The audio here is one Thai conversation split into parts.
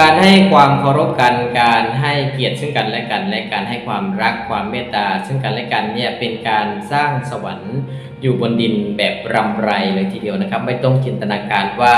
การให้ความเคารพกัน การให้เกียรติซึ่งกันและกัน และการให้ความรักความเมตตา ซึ่งกันและกันเนี่ยเป็นการสร้างสวรรค์อยู่บนดินแบบรำไรเลยทีเดียวนะครับ ไม่ต้องจินตนาการว่า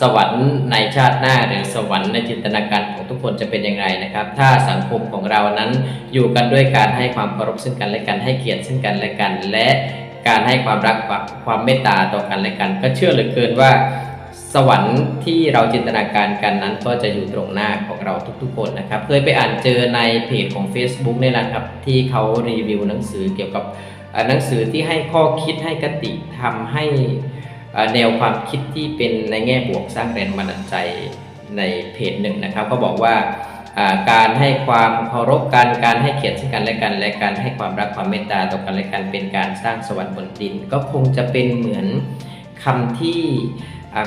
สวรรค์ในชาติหน้าหรือสวรรค์ในจินตนาการของทุกคนจะเป็นยังไงนะครับ ถ้าสังคมของเรานั้นอยู่กันด้วยการให้ความเคารพซึ่งกันและกันให้เกียรติซึ่งกันและกัน และการให้ความรักความความเมตตาต่อกันและกัน ก็เชื่อเหลือเกินว่า สวรรค์ที่เราจินตนาการกันนั้นก็จะอยู่ตรงหน้าของเราทุกๆคนนะครับ เคยไปอ่านเจอในเพจของ Facebook นี่แหละครับ ที่เขารีวิวหนังสือเกี่ยวกับหนังสือที่ให้ข้อคิดให้กติทำให้แนวความคิดที่เป็นในแง่บวกสร้างแรงบันดาลใจในเพจหนึ่งนะครับ ก็บอกว่าการให้ความเคารพกันการให้เกียรติซึ่งกันและกัน และการให้ความรักความเมตตาต่อกันและกันเป็นการสร้างสวรรค์บนดิน ก็คงจะเป็นเหมือนคำที่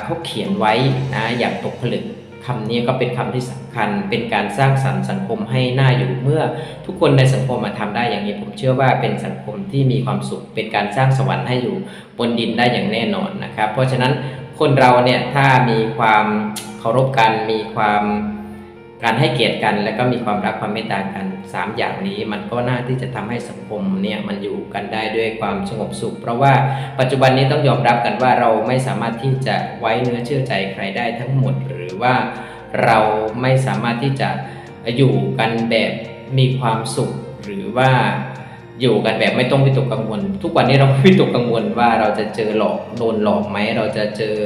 เขาเขียนไว้นะอย่างตกผลึกคำนี้ก็เป็นคำที่สำคัญ เป็นการสร้างสรรค์สังคมให้น่าอยู่เมื่อ ทุกคนในสังคมมาทำได้อย่างนี้ ผมเชื่อว่าเป็นสังคมที่มีความสุข เป็นการสร้างสวรรค์ให้อยู่บนดินได้อย่างแน่นอนนะครับ เพราะฉะนั้นคนเราเนี่ยถ้ามีความเคารพกันมีความ การให้เกียรติกันแล้วก็มีความรักความเมตตากันสามอย่างนี้มันก็น่าที่จะทำให้สังคมเนี่ยมันอยู่กันได้ด้วยความสงบสุข เพราะว่าปัจจุบันนี้ต้องยอมรับกันว่าเราไม่สามารถที่จะไว้เนื้อเชื่อใจใครได้ทั้งหมด หรือว่าเราไม่สามารถที่จะอยู่กันแบบมีความสุข หรือว่าอยู่กันแบบไม่ต้องวิตกกังวล ทุกวันนี้เราวิตกกังวลว่าเราจะเจอหลอกโดนหลอกไหมเราจะเจอ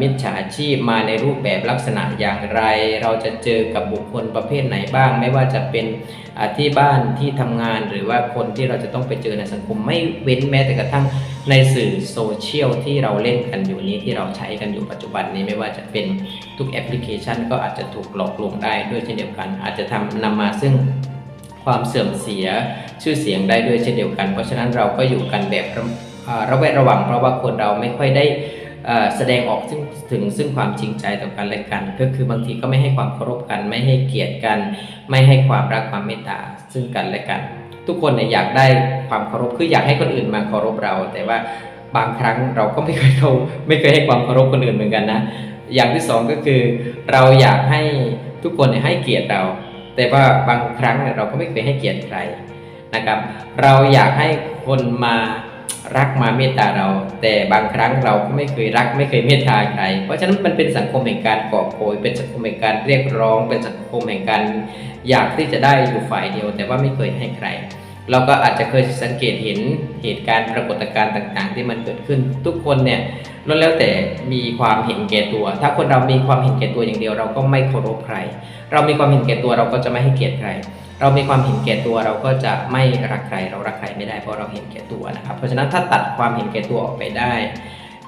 มิจฉาชีพมาในรูปแบบลักษณะอย่างไร เราจะเจอกับบุคคลประเภทไหนบ้าง ไม่ว่าจะเป็นที่บ้านที่ทำงานหรือว่าคนที่เราจะต้องไปเจอในสังคมไม่เว้นแม้แต่กระทั่งในสื่อโซเชียลที่เราเล่นกันอยู่นี้ที่เราใช้กันอยู่ปัจจุบันนี้ไม่ว่าจะเป็นทุกแอปพลิเคชัน ก็อาจจะถูกหลอกลวงได้ด้วยเช่นเดียวกัน อาจจะทำนำมาซึ่งความเสื่อมเสียชื่อเสียงได้ด้วยเช่นเดียวกัน เพราะฉะนั้นเราก็อยู่กันแบบระแวดระวังเพราะว่าคนเราไม่ค่อยได้ แสดงออกซึ่งถึงซึ่งความจริงใจต่อกันและกัน ก็คือบางทีก็ไม่ให้ความเคารพกัน ไม่ให้เกียรติกัน ไม่ให้ความรักความเมตตาซึ่งกันและกัน ทุกคนเนี่ยอยากได้ความเคารพคืออยากให้คนอื่นมาเคารพเรา แต่ว่าบางครั้งเราก็ไม่เคยเขาไม่เคยให้ความเคารพคนอื่นเหมือนกันนะอย่างที่สองก็คือ เราอยากให้ทุกคนให้เกียรติเรา แต่ว่าบางครั้งเนี่ยเราก็ไม่เคยให้เกียรติใครนะครับ เราอยากให้คนมา รักมาเมตตาเรา แต่บางครั้งเราก็ไม่เคยรักไม่เคยเมตตาใคร เพราะฉะนั้นมันเป็นสังคมแห่งการกอบโกยเป็นสังคมแห่งการเรียกร้อง เป็นสังคมแห่งการอยากที่จะได้อยู่ฝ่ายเดียว แต่ว่าไม่เคยให้ใคร เราก็อาจจะเคยสังเกตเห็นเหตุการณ์ปรากฏการณ์ต่าง ๆ ที่มันเกิดขึ้น ทุกคนเนี่ยล้วนแล้วแต่มีความเห็นแก่ตัว ถ้าคนเรามีความเห็นแก่ตัวอย่างเดียว เราก็ไม่เคารพใคร เรามีความเห็นแก่ตัวเราก็จะไม่ให้เกียรติใคร เรามีความเห็นแก่ตัวเราก็จะไม่รักใครเรารักใครไม่ได้เพราะเราเห็นแก่ตัวนะครับ เพราะฉะนั้นถ้าตัดความเห็นแก่ตัวออกไปได้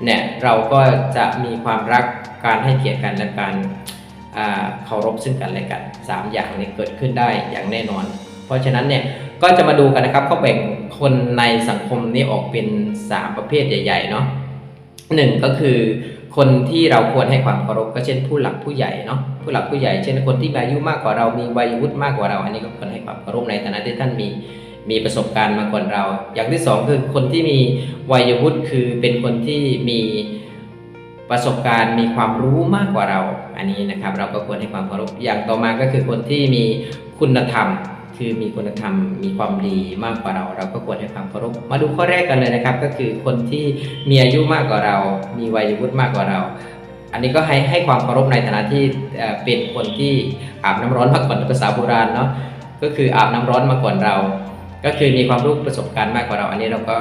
เนี่ยเราก็จะมีความรักการให้เกียรติกันและการเคารพซึ่งกันและกันสามอย่างนี้เกิดขึ้นได้อย่างแน่นอน เพราะฉะนั้นเนี่ยก็จะมาดูกันนะครับเขาแบ่งคนในสังคมนี้ออกเป็น 3 ประเภทใหญ่ๆเนาะหนึ่งก็คือ คนที่เราควรให้ความเคารพก็เช่นผู้หลักผู้ใหญ่เนาะผู้หลักผู้ใหญ่เช่นคนที่มีอายุมากกว่าเรามีวัยวุฒิมากกว่าเรา อันนี้ก็ควรให้ความเคารพในฐานะที่ท่านมีมีประสบการณ์มาก่อนเรา อย่างที่สองคือคนที่มีวัยวุฒิคือเป็นคนที่มีประสบการณ์มีความรู้มากกว่าเรา อันนี้นะครับ เราก็ควรให้ความเคารพอย่างต่อมาก็คือคนที่มีคุณธรรม คือมีคุณธรรมมีความดีมากกว่าเรา เราก็ควรให้ความเคารพมาดูข้อแรกกันเลยนะครับ ก็คือคนที่มีอายุมากกว่าเรา มีวัยวุฒิมากกว่าเรา อันนี้ก็ให้ให้ความเคารพในฐานะที่เอ่อเป็นคนที่อาบน้ำร้อนมาก่อนภาษาโบราณเนาะก็คืออาบน้ำร้อนมาก่อนเรา ก็คือมีความรู้ประสบการณ์มากกว่าเรา อันนี้เราก็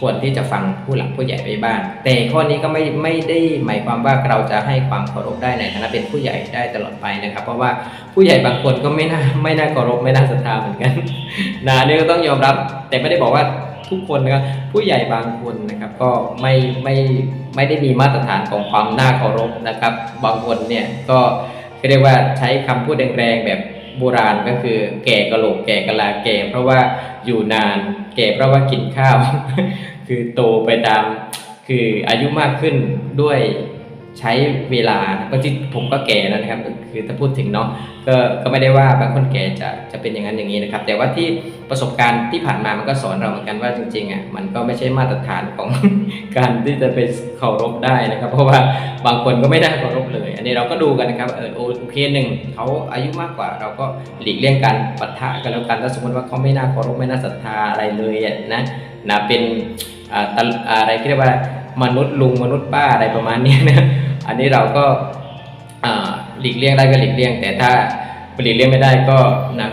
ควรที่จะฟังผู้หลักผู้ใหญ่ไปบ้าง แต่ข้อนี้ก็ไม่ไม่ได้หมายความว่าเราจะให้ความเคารพได้ในฐานะเป็นผู้ใหญ่ได้ตลอดไปนะครับ เพราะว่าผู้ใหญ่บางคนก็ไม่น่าไม่น่าเคารพไม่น่าศรัทธาเหมือนกันนะนี่ก็ต้องยอมรับ แต่ไม่ได้บอกว่าทุกคนนะครับผู้ใหญ่บางคนนะครับก็ไม่ไม่ไม่ได้มีมาตรฐานของความน่าเคารพนะครับ บางคนเนี่ยก็เรียกว่าใช้คำพูดแรงๆแบบ โบราณก็คือแก่กะโหลกแก่กะลาแก่ เพราะว่าอยู่นาน แก่เพราะว่ากินข้าว คือโตไปตาม คืออายุมากขึ้นด้วย ใช้เวลาบางทีผมก็แก่แล้วนะครับ คือถ้าพูดถึงเนาะก็ก็ไม่ได้ว่าบางคนแก่จะจะเป็นอย่างนั้นอย่างนี้นะครับ แต่ว่าที่ประสบการณ์ที่ผ่านมามันก็สอนเราเหมือนกันว่าจริงๆอะมันก็ไม่ใช่มาตรฐานของการที่จะไปเคารพได้นะครับ เพราะว่าบางคนก็ไม่ได้เคารพเลย อันนี้เราก็ดูกันนะครับเออโอเคหนึ่งเขาอายุมากกว่าเราก็หลีกเลี่ยงการปะทะกันแล้วกันถ้าสมมติว่าเขาไม่น่าเคารพไม่น่าศรัทธาอะไรเลยอะนะนะเป็นอ่าตะอะไรที่เรียกว่ามนุษย์ลุงมนุษย์ป้าอะไรประมาณนี้นะ อันนี้เราก็หลีกเลี่ยงได้ก็หลีกเลี่ยง แต่ถ้าหลีกเลี่ยงไม่ได้ก็นะ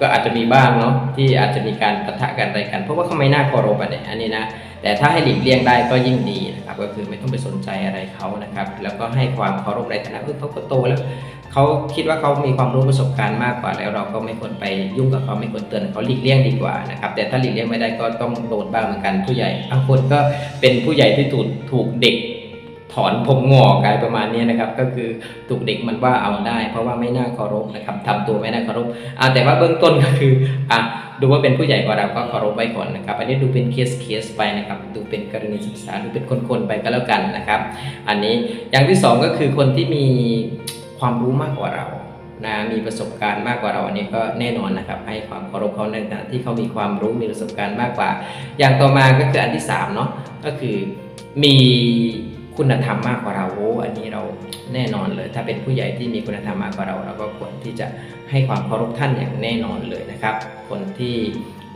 ก็อาจจะมีบ้างเนาะที่อาจจะมีการปะทะกันอะไรกัน เพราะว่าเขาไม่น่าเคารพอันนี้อันนี้นะแต่ถ้าให้หลีกเลี่ยงได้ก็ยิ่งดีนะครับก็คือไม่ต้องไปสนใจอะไรเขานะครับ แล้วก็ให้ความเคารพในฐานะเออเขาก็โตแล้วเขาคิดว่าเขามีความรู้ประสบการณ์มากกว่า แล้วเราก็ไม่ควรไปยุ่งกับเขาไม่ควรเตือนเขาหลีกเลี่ยงดีกว่านะครับแต่ถ้าหลีกเลี่ยงไม่ได้ก็ต้องโดนบ้างเหมือนกันผู้ใหญ่บางคนก็เป็นผู้ใหญ่ที่ถูกถูกเด็ก ถอนผมงอกอะไรประมาณนี้นะครับ ก็คือถูกเด็กมันว่าเอาได้ เพราะว่าไม่น่าเคารพนะครับทำตัวไม่น่าเคารพอ่าแต่ว่าเบื้องต้นก็คืออะดูว่าเป็นผู้ใหญ่กว่าเราก็เคารพไว้ก่อนนะครับ อันนี้ดูเป็นเคสเคสไปนะครับ ดูเป็นกรณีศึกษาดูเป็นคนๆไปก็แล้วกันนะครับ อันนี้อย่างที่สองก็คือคนที่มีความรู้มากกว่าเรานะมีประสบการณ์มากกว่าเราอันนี้ก็แน่นอนนะครับ ให้ความเคารพเขาในขณะที่เขามีความรู้มีประสบการณ์มากกว่า อย่างต่อมาก็คืออันที่สามเนาะก็คือมี คุณธรรมมากกว่าเราโอ้อันนี้เราแน่นอนเลย ถ้าเป็นผู้ใหญ่ที่มีคุณธรรมมากกว่าเรา เราก็ควรที่จะให้ความเคารพท่านอย่างแน่นอนเลยนะครับ คนที่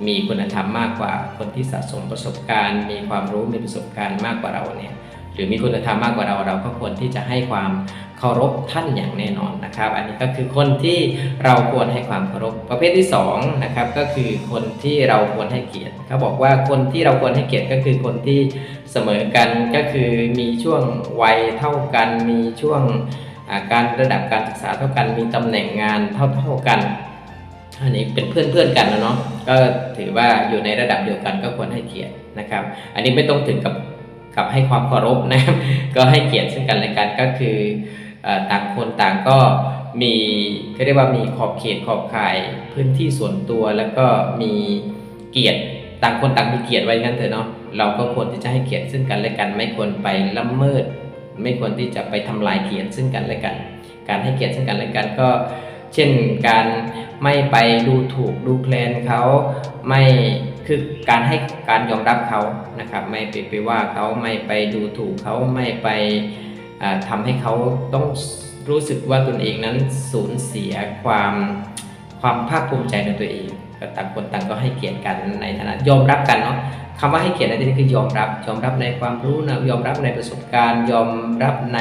มีคุณธรรมมากกว่า คนที่สะสมประสบการณ์ มีความรู้มีประสบการณ์มากกว่าเราเนี่ยหรือมีคุณธรรมมากกว่าเราเราก็ควรที่จะให้ความเคารพท่านอย่างแน่นอนนะครับ อันนี้ก็คือคนที่เราควรให้ความเคารพประเภทที่สองนะครับก็คือคนที่เราควรให้เกียรติเขาบอกว่าคนที่เราควรให้เกียรติก็คือคนที่ สมอกันก็คือมีช่วงวัยเท่ากัน มีช่วงการระดับการศึกษาเท่ากัน มีตำแหน่งงานเท่าเท่าๆกันอันนี้เป็นเพื่อนเพื่อนๆกันนะเนาะก็ถือว่าอยู่ในระดับเดียวกันก็ควรให้เกียรตินะครับ อันนี้ไม่ต้องถึงกับกับให้ความเคารพนะครับก็ให้เกียรติซึ่งกันและกันก็คือเอ่อต่างคนต่างก็มีก็เรียกว่ามีขอบเขตขอบข่ายพื้นที่ส่วนตัวแล้วก็มีเกียรติต่างคนต่างมีเกียรติไว้งั้นเถอะเนาะ เราก็ควรที่จะให้เกียรติซึ่งกันและกัน ไม่ควรไปละเมิด ไม่ควรที่จะไปทำลายเกียรติซึ่งกันและกัน การให้เกียรติซึ่งกันและกันก็ เช่นการไม่ไปดูถูกดูแคลนเขาไม่คือการให้การยอมรับเขานะครับ ไม่ไปไปว่าเขาไม่ไปดูถูกเขาไม่ไปอ่าทำให้เขาต้องรู้สึกว่าตนเองนั้นสูญเสียความความภาคภูมิใจในตัวเอง ก็ต่างคนต่างก็ให้เกียรติกันในฐานะยอมรับกันเนาะคำว่าให้เกียรติในที่นี้คือยอมรับ ยอมรับในความรู้นะยอมรับในประสบการณ์ ยอมรับใน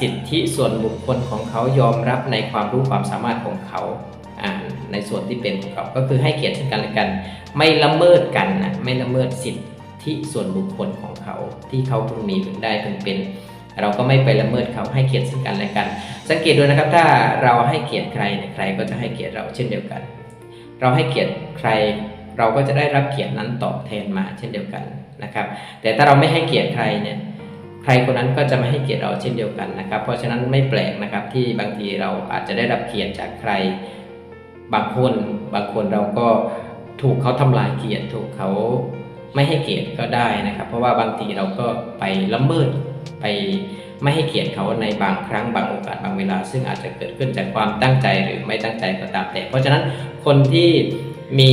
สิทธิส่วนบุคคลของเขายอมรับในความรู้ความสามารถของเขาในส่วนที่เป็นของเขาก็คือให้เกียรติกันและกัน ไม่ละเมิดกันนะไม่ละเมิดสิทธิส่วนบุคคลของเขา ที่เขาพิ่งมีพิ่งได้พิ่งเป็น เราก็ไม่ไปละเมิดเขาให้เกียรติซึ่งกันและกัน สังเกตดูนะครับถ้าเราให้เกียรติใครเนี่ยใครก็จะให้เกียรติเราเช่นเดียวกัน เราให้เกียรติใครเราก็จะได้รับเกียรตินั้นตอบแทนมาเช่นเดียวกันนะครับ แต่ถ้าเราไม่ให้เกียรติใครเนี่ยใครคนนั้นก็จะไม่ให้เกียรติเราเช่นเดียวกันนะครับ เพราะฉะนั้นไม่แปลกนะครับที่บางทีเราอาจจะได้รับเกียรติจากใคร บางคนบางคนเราก็ถูกเขาทำลายเกียรติถูกเขาไม่ให้เกียรติก็ได้นะครับ เพราะว่าบางทีเราก็ไปละเมิด ไปไม่ให้เกียรติเขาในบางครั้งบางโอกาสบางเวลา ซึ่งอาจจะเกิดขึ้นจากความตั้งใจหรือไม่ตั้งใจก็ตามแต่ เพราะฉะนั้นคนที่มี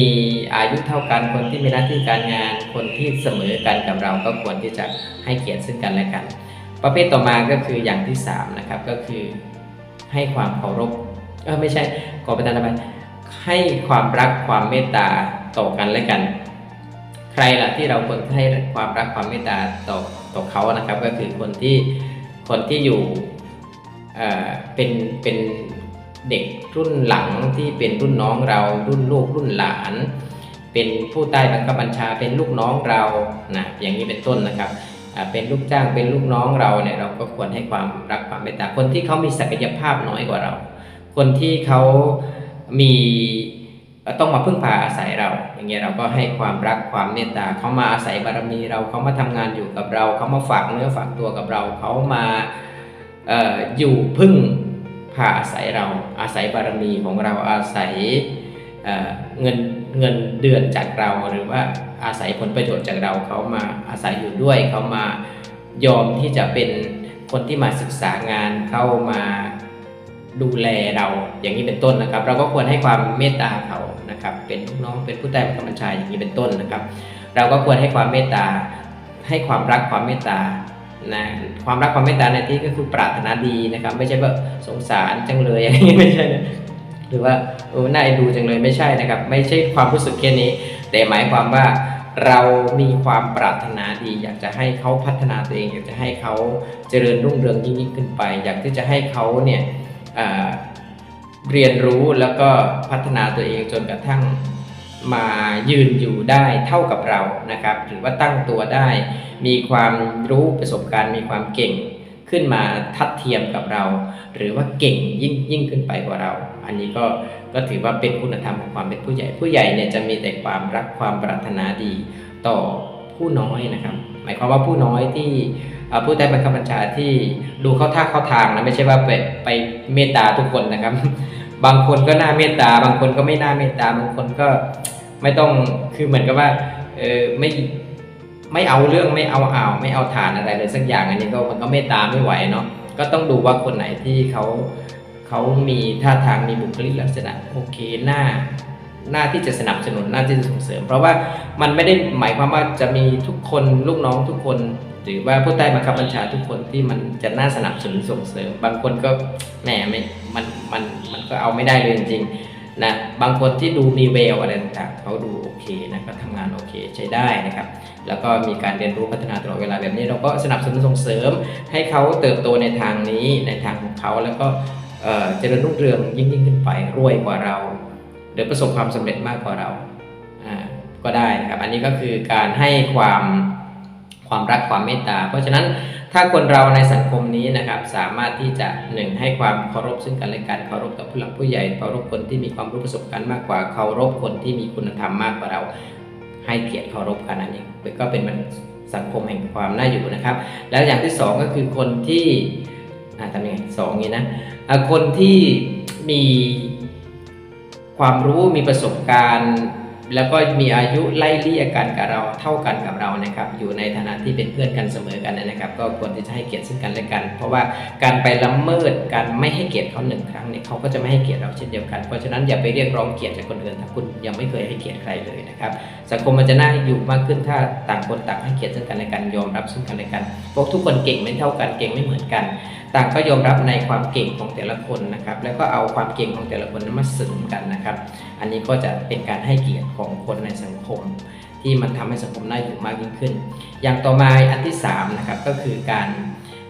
อายุเท่ากันคนที่มีหน้าที่การงานคนที่เสมอกันกับเราก็ควรที่จะให้เกียรติซึ่งกันและกัน ประเภทต่อมาก็คืออย่างที่สามนะครับก็คือให้ความเคารพเออไม่ใช่ขอประทานอภัยให้ความรักความเมตตาต่อกันและกัน ใครล่ะที่เราควรให้ความรักความเมตตาต่อ ต่อเขานะครับ ก็คือคนที่คนที่อยู่เป็นเป็นเด็กรุ่นหลังที่เป็นรุ่นน้องเรา รุ่นลูกรุ่นหลาน เป็นผู้ใต้บังคับบัญชาเป็นลูกน้องเรานะอย่างนี้เป็นต้นนะครับเป็นลูกจ้างเป็นลูกน้องเราเนี่ยเราก็ควรให้ความรักความเมตตาคนที่เขามีศักยภาพน้อยกว่าเรา คนที่เขามี ต้องมาพึ่งพาอาศัยเรา อย่างเงี้ยเราก็ให้ความรักความเมตตาเขามาอาศัยบารมีเราเขามาทำงานอยู่กับเราเขามาฝากเนื้อฝากตัวกับเราเขามาออยู่พึ่งพาอาศัยเราอาศัยบารมีของเราอาศัยเเงินเงินเดือนจากเราหรือว่าอาศัยผลประโยชน์จากเราเขามาอาศัยอยู่ด้วยเขามายอมที่จะเป็นคนที่มาศึกษางานเข้ามา ดูแลเราอย่างนี้เป็นต้นนะครับ เราก็ควรให้ความเมตตาเขานะครับ เป็นลูกน้องเป็นผู้ใต้บังคับบัญชาอย่างนี้เป็นต้นนะครับ เราก็ควรให้ความเมตตา ให้ความรักความเมตตานะความรักความเมตตาในที่ก็คือปรารถนาดีนะครับ ไม่ใช่ว่าสงสารจังเลยอย่างนี้ไม่ใช่นะหรือว่าโอ้น่าเอ็นดูจังเลยไม่ใช่นะครับ ไม่ใช่ความรู้สึกแค่นี้ แต่หมายความว่าเรามีความปรารถนาดี อยากจะให้เขาพัฒนาตัวเอง อยากจะให้เขาเจริญรุ่งเรืองยิ่งขึ้นไป อยากที่จะให้เขาเนี่ย เรียนรู้แล้วก็พัฒนาตัวเองจนกระทั่งมายืนอยู่ได้เท่ากับเรานะครับ หรือว่าตั้งตัวได้ มีความรู้ประสบการณ์ มีความเก่งขึ้นมาทัดเทียมกับเรา หรือว่าเก่งยิ่งยิ่งขึ้นไปกว่าเรา อันนี้ก็ก็ถือว่าเป็นคุณธรรมของความเป็นผู้ใหญ่ ผู้ใหญ่เนี่ยจะมีแต่ความรักความปรารถนาดีต่อผู้น้อยนะครับ หมายความว่าผู้น้อยที่ ผู้ใต้บังคับบัญชาที่ดูเข้าท่าเข้าทางนะไม่ใช่ว่าไปไปเมตตาทุกคนนะครับ บางคนก็น่าเมตตา บางคนก็ไม่น่าเมตตาบางคนก็ไม่ต้องคือเหมือนกับว่าเออไม่ไม่เอาเรื่องไม่เอาอ่าวไม่เอาฐานอะไรเลยสักอย่างอันนี้ก็มันก็เมตตาไม่ไหวเนาะก็ต้องดูว่าคนไหนที่เขาเขามีท่าทางมีบุคลิกลักษณะโอเคหน้าหน้าที่จะสนับสนุนหน้าที่จะส่งเสริม เพราะว่ามันไม่ได้หมายความว่าจะมีทุกคนลูกน้องทุกคน หรือว่าผู้ใต้บังคับบัญชาทุกคนที่มันจะน่าสนับสนุนส่งเสริม บางคนก็แหมไม่มันมันมันก็เอาไม่ได้เลยจริงๆนะบางคนที่ดูมีเวลอะไรต่างๆเขาดูโอเคนะก็ทำงานโอเคใช้ได้นะครับ แล้วก็มีการเรียนรู้พัฒนาตลอดเวลาแบบนี้เราก็สนับสนุนส่งเสริม ให้เขาเติบโตในทางนี้ในทางของเขาแล้วก็เจริญรุ่งเรืองยิ่งยิ่งขึ้นไปรวยกว่าเราหรือประสบความสำเร็จมากกว่าเราอ่าก็ได้นะครับ อันนี้ก็คือการให้ความ ความรักความเมตตา เพราะฉะนั้นถ้าคนเราในสังคมนี้นะครับสามารถที่จะหนึ่งให้ความเคารพซึ่งกันและกันเคารพกับผู้หลักผู้ใหญ่เคารพคนที่มีความรู้ประสบการณ์มากกว่าเคารพคนที่มีคุณธรรมมากกว่าเรา ให้เกียรติเคารพกันอันนี้ก็เป็นสังคมแห่งความน่าอยู่นะครับ แล้วอย่างที่สองก็คือคนที่ทำยังไงสองนี้นะคนที่มีความรู้มีประสบการณ์ แล้วก็มีอายุไล่เลี่ยกันกับเราเท่ากันกับเรานะครับ อยู่ในฐานะที่เป็นเพื่อนกันเสมอกันนะครับ ก็ควรที่จะให้เกียรติซึ่งกันและกัน เพราะว่าการไปละเมิดการไม่ให้เกียรติเขาหนึ่งครั้งเนี่ยเขาก็จะไม่ให้เกียรติเราเช่นเดียวกันเพราะฉะนั้นอย่าไปเรียกร้องเกียรติจากคนอื่นถ้าคุณยังไม่เคยให้เกียรติใครเลยนะครับ สังคมมันจะน่าอยู่มากขึ้นถ้าต่างคนต่างให้เกียรติซึ่งกันและกันยอมรับซึ่งกันและกันพวกทุกคนเก่งไม่เท่ากันเก่งไม่เหมือนกัน ต่างก็ยอมรับในความเก่งของแต่ละคนนะครับ แล้วก็เอาความเก่งของแต่ละคนนั้นมาเสริมกันนะครับ อันนี้ก็จะเป็นการให้เกียรติของคนในสังคม ที่มันทำให้สังคมน่าอยู่มากยิ่งขึ้น อย่างต่อมาอันที่สามนะครับก็คือการ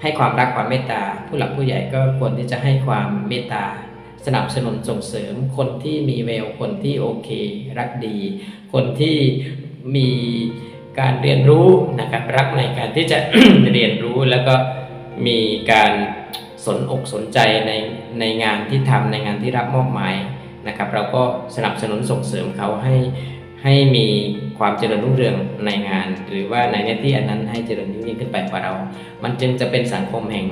ให้ความรักความเมตตา ผู้หลักผู้ใหญ่ก็ควรที่จะให้ความเมตตาสนับสนุนส่งเสริมคนที่มีแววคนที่โอเค รักดี คนที่มีการเรียนรู้นะครับรักในการที่จะเรียนรู้แล้วก็ มีการสนอกสนใจในในงานที่ทำในงานที่รับมอบหมายนะครับ เราก็สนับสนุนส่งเสริมเขาให้ให้มีความเจริญรุ่งเรืองในงาน หรือว่าในหน้าที่อันนั้นให้เจริญยิ่งขึ้นไปกว่าเรา มันจึงจะเป็นสังคมแห่ง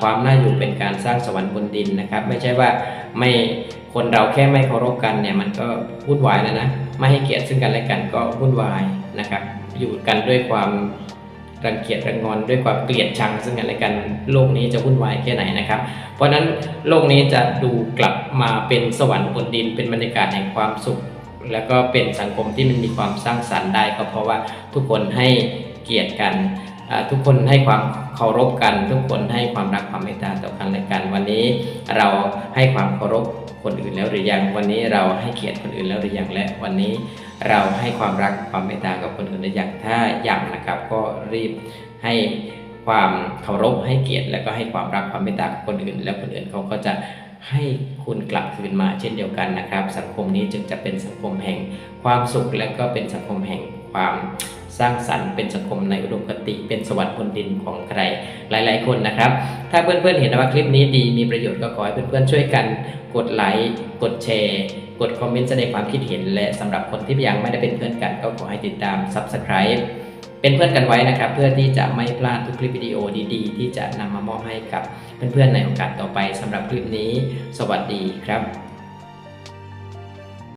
ความน่าอยู่เป็นการสร้างสวรรค์บนดินนะครับ ไม่ใช่ว่าไม่คนเราแค่ไม่เคารพกันเนี่ยมันก็วุ่นวายแล้วนะ ไม่ให้เกียรติซึ่งกันและกันก็วุ่นวายนะครับ อยู่กันด้วยความ รังเกียจรังงอนด้วยความเกลียดชังซึ่งกันและกันโลกนี้จะวุ่นวายแค่ไหนนะครับ เพราะฉะนั้นโลกนี้จะดูกลับมาเป็นสวรรค์บนดินเป็นบรรยากาศแห่งความสุข แล้วก็เป็นสังคมที่มันมีความสร้างสรรค์ได้ก็เพราะว่าทุกคนให้เกียรติกันทุกคนให้ความเคารพกัน ทุกคนให้ความรักความเมตตาต่อกันและกัน วันนี้เราให้ความเคารพคนอื่นแล้วหรือยัง วันนี้เราให้เกียรติคนอื่นแล้วหรือยังและวันนี้ เราให้ความรักความเมตตากับคนอื่นหรือยังถ้ายังนะครับ ก็รีบให้ความเคารพให้เกียรติ และก็ให้ความรักความเมตตากับคนอื่น แล้วคนอื่นเขาก็จะให้คุณกลับคืนมาเช่นเดียวกันนะครับ สังคมนี้จึงจะเป็นสังคมแห่งความสุขและก็เป็นสังคมแห่งความสร้างสรรค์เป็นสังคมในอุดมคติเป็นสวรรค์บนดินของใครหลาย ๆ คนนะครับ ถ้าเพื่อนๆเห็นว่าคลิปนี้ดีมีประโยชน์ก็ขอให้เพื่อนๆช่วยกันกดไลค์กดแชร์ กดคอมเมนต์แสดงความคิดเห็น และสำหรับคนที่ยังไม่ได้เป็นเพื่อนกันก็ขอให้ติดตาม Subscribe เป็นเพื่อนกันไว้นะครับ เพื่อที่จะไม่พลาดทุกคลิปวิดีโอดีๆ ที่จะนำมามอบให้กับเพื่อนๆในโอกาสต่อไปสำหรับคลิปนี้ สวัสดีครับ